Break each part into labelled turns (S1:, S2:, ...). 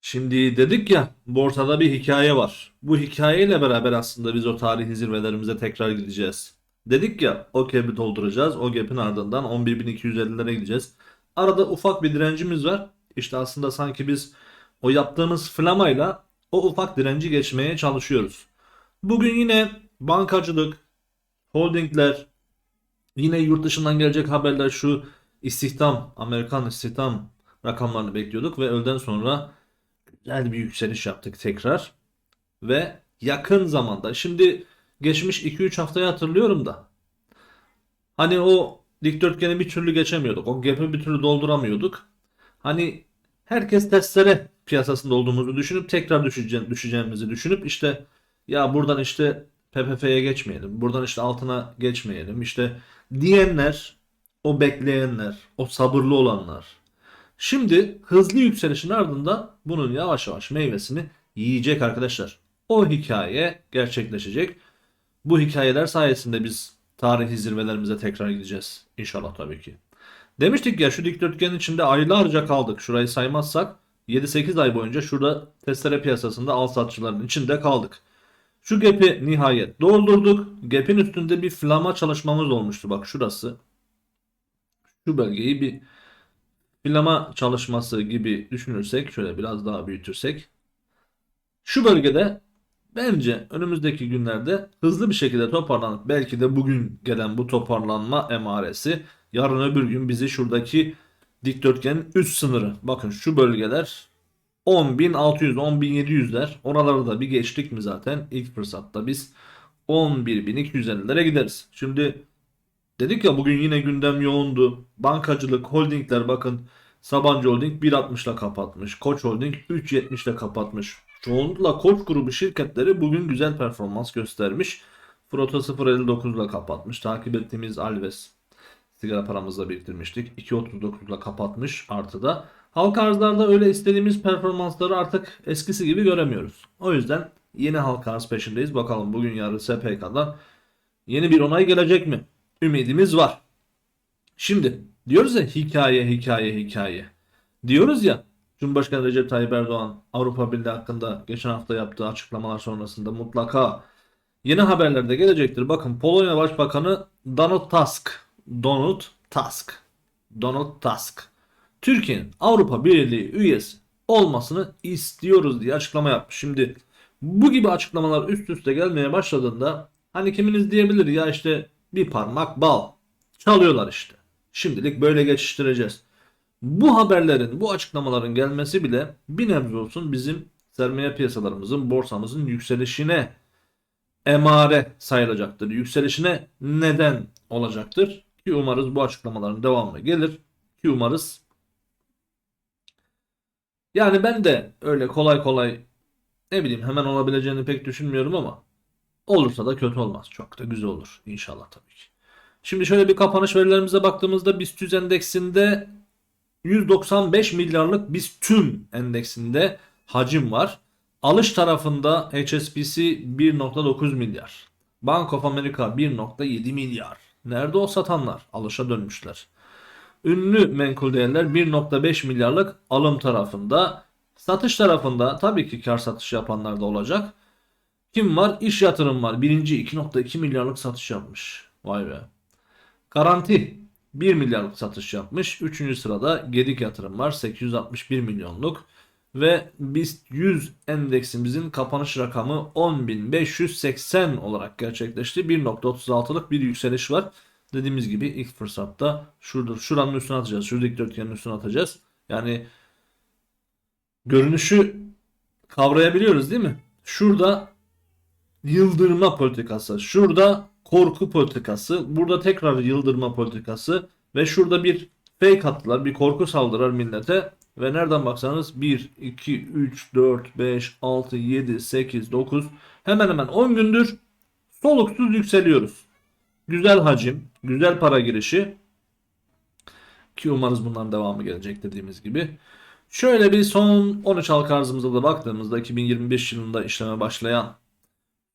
S1: Şimdi dedik ya borsada bir hikaye var. Bu hikayeyle beraber aslında biz o tarihi zirvelerimize tekrar gideceğiz. Dedik ya o gap'i dolduracağız. O gap'in ardından 11.250'lere gideceğiz. Arada ufak bir direncimiz var. İşte aslında sanki biz o yaptığımız flamayla o ufak direnci geçmeye çalışıyoruz. Bugün yine bankacılık, holdingler, yine yurt dışından gelecek haberler şu istihdam, Amerikan istihdam rakamlarını bekliyorduk ve öğleden sonra güzel bir yükseliş yaptık tekrar. Ve yakın zamanda şimdi geçmiş 2-3 haftayı hatırlıyorum da hani o dikdörtgeni bir türlü geçemiyorduk. O gap'i bir türlü dolduramıyorduk. Hani herkes testere piyasasında olduğumuzu düşünüp tekrar düşeceğim, düşeceğimizi düşünüp işte ya buradan işte PPF'ye geçmeyelim. Buradan işte altına geçmeyelim. İşte diyenler, o bekleyenler, o sabırlı olanlar. Şimdi hızlı yükselişin ardından bunun yavaş yavaş meyvesini yiyecek arkadaşlar. O hikaye gerçekleşecek. Bu hikayeler sayesinde biz tarihi zirvelerimize tekrar gideceğiz. İnşallah tabii ki. Demiştik ya şu dikdörtgenin içinde aylarca kaldık. Şurayı saymazsak 7-8 ay boyunca şurada testere piyasasında al satçıların içinde kaldık. Şu gap'i nihayet doldurduk. Gap'in üstünde bir flama çalışmamız olmuştu. Bak şurası. Şu bölgeyi bir filama çalışması gibi düşünürsek şöyle biraz daha büyütürsek şu bölgede bence önümüzdeki günlerde hızlı bir şekilde toparlanıp belki de bugün gelen bu toparlanma emaresi yarın öbür gün bizi şuradaki dikdörtgenin üst sınırı bakın şu bölgeler 10.600 10.700'ler oraları da bir geçtik mi zaten ilk fırsatta biz 11.250'lere gideriz. Şimdi Dedik ya bugün yine gündem yoğundu. Bankacılık, holdingler bakın Sabancı Holding 1.60'la kapatmış. Koç Holding 3.70'le kapatmış. Çoğunlukla Koç grubu şirketleri bugün güzel performans göstermiş. Frota 0.59'la kapatmış. Takip ettiğimiz Alves sigara paramızla biriktirmiştik. 2.39'la kapatmış artıda. Halka arzlarda öyle istediğimiz performansları artık eskisi gibi göremiyoruz. O yüzden yeni halka arz peşindeyiz. Bakalım bugün yarın SPK'dan yeni bir onay gelecek mi? ümidimiz var. Şimdi diyoruz ya hikaye hikaye hikaye. Diyoruz ya Cumhurbaşkanı Recep Tayyip Erdoğan Avrupa Birliği hakkında geçen hafta yaptığı açıklamalar sonrasında mutlaka yeni haberlerde gelecektir. Bakın Polonya Başbakanı Donald Tusk Donald Tusk Donald Tusk Türkiye'nin Avrupa Birliği üyesi olmasını istiyoruz diye açıklama yapmış. Şimdi bu gibi açıklamalar üst üste gelmeye başladığında hani kiminiz diyebilir ya işte bir parmak bal. Çalıyorlar işte. Şimdilik böyle geçiştireceğiz. Bu haberlerin, bu açıklamaların gelmesi bile bir nebze olsun bizim sermaye piyasalarımızın, borsamızın yükselişine emare sayılacaktır. Yükselişine neden olacaktır. Ki umarız bu açıklamaların devamı gelir. Ki umarız yani ben de öyle kolay kolay ne bileyim hemen olabileceğini pek düşünmüyorum ama Olursa da kötü olmaz. Çok da güzel olur. İnşallah tabii ki. Şimdi şöyle bir kapanış verilerimize baktığımızda BIST 100 endeksinde 195 milyarlık BIST tüm endeksinde hacim var. Alış tarafında HSBC 1.9 milyar. Bank of America 1.7 milyar. Nerede o satanlar? Alışa dönmüşler. Ünlü menkul değerler 1.5 milyarlık alım tarafında. Satış tarafında tabii ki kar satış yapanlar da olacak. Kim var? İş yatırım var. Birinci 2.2 milyarlık satış yapmış. Vay be. Garanti 1 milyarlık satış yapmış. Üçüncü sırada Gedik yatırım var. 861 milyonluk. Ve BIST 100 endeksimizin kapanış rakamı 10.580 olarak gerçekleşti. 1.36'lık bir yükseliş var. Dediğimiz gibi ilk fırsatta şurada şuranın üstüne atacağız. Şu dikdörtgenin üstüne atacağız. Yani görünüşü kavrayabiliyoruz değil mi? Şurada yıldırma politikası. Şurada korku politikası. Burada tekrar yıldırma politikası. Ve şurada bir fake attılar. Bir korku saldırar millete. Ve nereden baksanız 1, 2, 3, 4, 5, 6, 7, 8, 9 hemen hemen 10 gündür soluksuz yükseliyoruz. Güzel hacim, güzel para girişi ki umarız bundan devamı gelecek dediğimiz gibi. Şöyle bir son 13 halka arzımıza da baktığımızda 2025 yılında işleme başlayan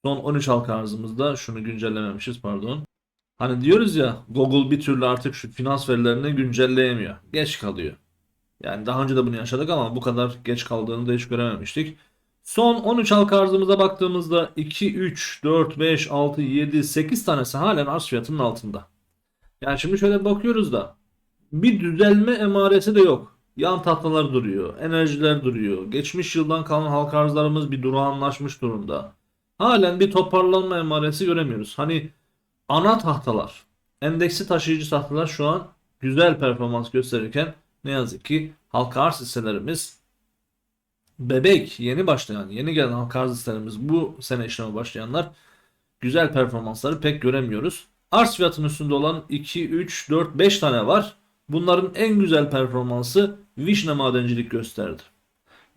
S1: Son 13 halka arzımızda şunu güncellememişiz pardon. Hani diyoruz ya Google bir türlü artık şu finans verilerini güncelleyemiyor. Geç kalıyor. Yani daha önce de bunu yaşadık ama bu kadar geç kaldığını da hiç görememiştik. Son 13 halka arzımıza baktığımızda 2, 3, 4, 5, 6, 7, 8 tanesi halen arz fiyatının altında. Yani şimdi şöyle bakıyoruz da bir düzelme emaresi de yok. Yan tahtalar duruyor, enerjiler duruyor. Geçmiş yıldan kalan halka arzlarımız bir durağanlaşmış durumda. Halen bir toparlanma emaresi göremiyoruz. Hani ana tahtalar, endeksi taşıyıcı tahtalar şu an güzel performans gösterirken ne yazık ki halka arz hisselerimiz bebek, yeni başlayan, yeni gelen halka arz hisselerimiz bu sene işleme başlayanlar güzel performansları pek göremiyoruz. Arz fiyatının üstünde olan 2, 3, 4, 5 tane var. Bunların en güzel performansı Vişne Madencilik gösterdi.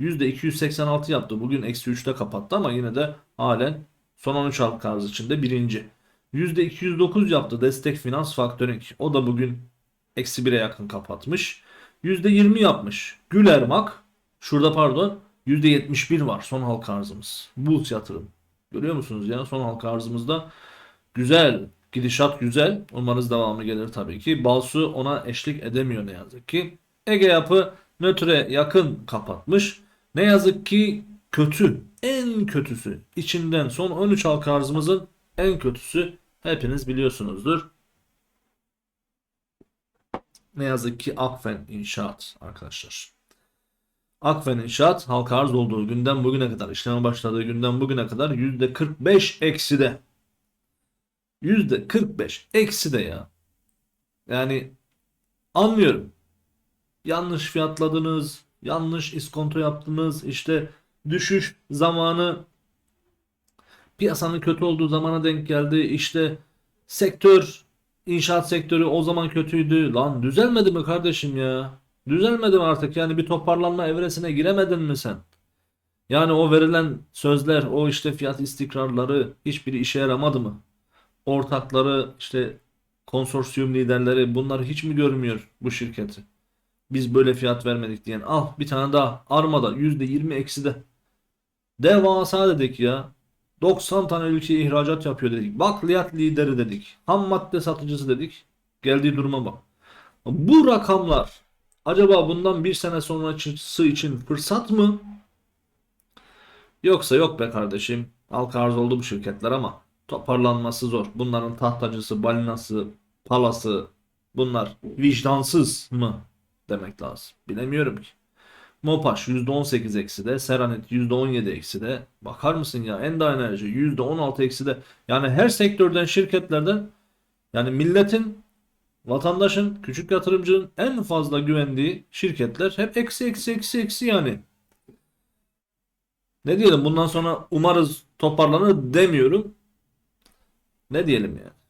S1: %286 yaptı. Bugün eksi 3'te kapattı ama yine de halen son 13 halka arz içinde birinci. %209 yaptı Destek Finans Factoring. O da bugün eksi 1'e yakın kapatmış. %20 yapmış Gülermak. Şurada pardon %71 var son halka arzımız. Bulls yatırım. Görüyor musunuz ya son halka arzımızda güzel gidişat güzel. Umarız devamı gelir tabii ki. Balsu ona eşlik edemiyor ne yazık ki. Ege Yapı nötre yakın kapatmış. Ne yazık ki kötü. En kötüsü. içinden son 13 halka arzımızın en kötüsü hepiniz biliyorsunuzdur. Ne yazık ki Akfen İnşaat arkadaşlar. Akfen İnşaat halka arz olduğu günden bugüne kadar işleme başladığı günden bugüne kadar %45 ekside. %45 eksi de ya. Yani anlıyorum. Yanlış fiyatladınız, yanlış iskonto yaptınız, işte düşüş zamanı piyasanın kötü olduğu zamana denk geldi. İşte sektör, inşaat sektörü o zaman kötüydü. Lan düzelmedi mi kardeşim ya? Düzelmedi mi artık? Yani bir toparlanma evresine giremedin mi sen? Yani o verilen sözler, o işte fiyat istikrarları hiçbiri işe yaramadı mı? ortakları işte konsorsiyum liderleri bunları hiç mi görmüyor bu şirketi? Biz böyle fiyat vermedik diyen al bir tane daha armada %20 eksi de. Devasa dedik ya. 90 tane ülkeye ihracat yapıyor dedik. Bakliyat lideri dedik. Ham madde satıcısı dedik. Geldiği duruma bak. Bu rakamlar acaba bundan bir sene sonrası için fırsat mı? Yoksa yok be kardeşim. Halka arz oldu bu şirketler ama toparlanması zor. Bunların tahtacısı, balinası, palası bunlar vicdansız mı demek lazım. Bilemiyorum ki. Mopaş %18 eksi de, Seranit %17 eksi de. Bakar mısın ya? Enda Enerji %16 eksi de. Yani her sektörden, şirketlerden yani milletin, vatandaşın, küçük yatırımcının en fazla güvendiği şirketler hep eksi eksi eksi eksi yani. Ne diyelim bundan sonra umarız toparlanır demiyorum. Ne diyelim yani.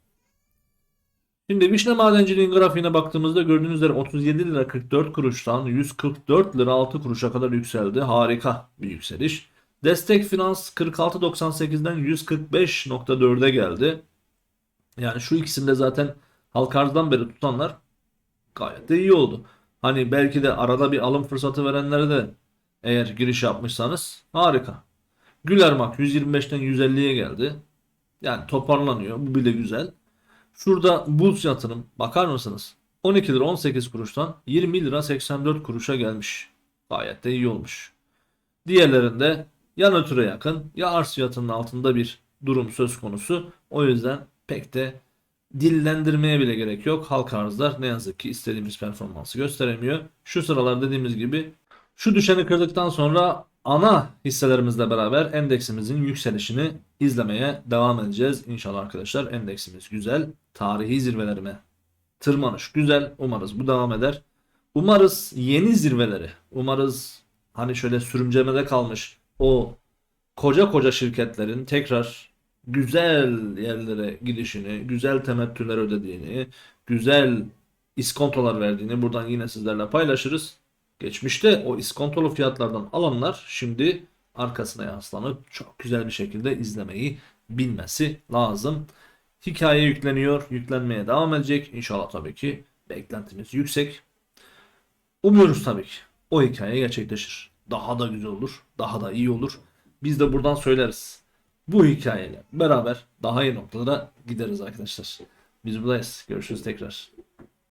S1: Şimdi vişne madenciliğin grafiğine baktığımızda gördüğünüz üzere 37 lira 44 kuruştan 144 lira 6 kuruşa kadar yükseldi. Harika bir yükseliş. Destek Finans 46.98'den 145.4'e geldi. Yani şu ikisinde zaten halka arzdan beri tutanlar gayet de iyi oldu. Hani belki de arada bir alım fırsatı verenlere de eğer giriş yapmışsanız harika. Gülermak 125'ten 150'ye geldi. Yani toparlanıyor. Bu bile güzel. Şurada Bulls yatırım bakar mısınız? 12 lira 18 kuruştan 20 lira 84 kuruşa gelmiş. Gayet de iyi olmuş. Diğerlerinde ya nötre yakın ya arz fiyatının altında bir durum söz konusu. O yüzden pek de dillendirmeye bile gerek yok. Halka arzlar ne yazık ki istediğimiz performansı gösteremiyor. Şu sıralar dediğimiz gibi şu düşeni kırdıktan sonra ana hisselerimizle beraber endeksimizin yükselişini izlemeye devam edeceğiz. İnşallah arkadaşlar endeksimiz güzel. Tarihi zirvelerime tırmanış güzel. Umarız bu devam eder. Umarız yeni zirveleri, umarız hani şöyle sürümcemede kalmış o koca koca şirketlerin tekrar güzel yerlere gidişini, güzel temettüler ödediğini, güzel iskontolar verdiğini buradan yine sizlerle paylaşırız. Geçmişte o iskontolu fiyatlardan alanlar şimdi arkasına yaslanıp çok güzel bir şekilde izlemeyi bilmesi lazım. Hikaye yükleniyor, yüklenmeye devam edecek. İnşallah tabii ki beklentimiz yüksek. Umuyoruz tabii ki o hikaye gerçekleşir. Daha da güzel olur, daha da iyi olur. Biz de buradan söyleriz. Bu hikayeyle beraber daha iyi noktalara gideriz arkadaşlar. Biz buradayız. Görüşürüz tekrar.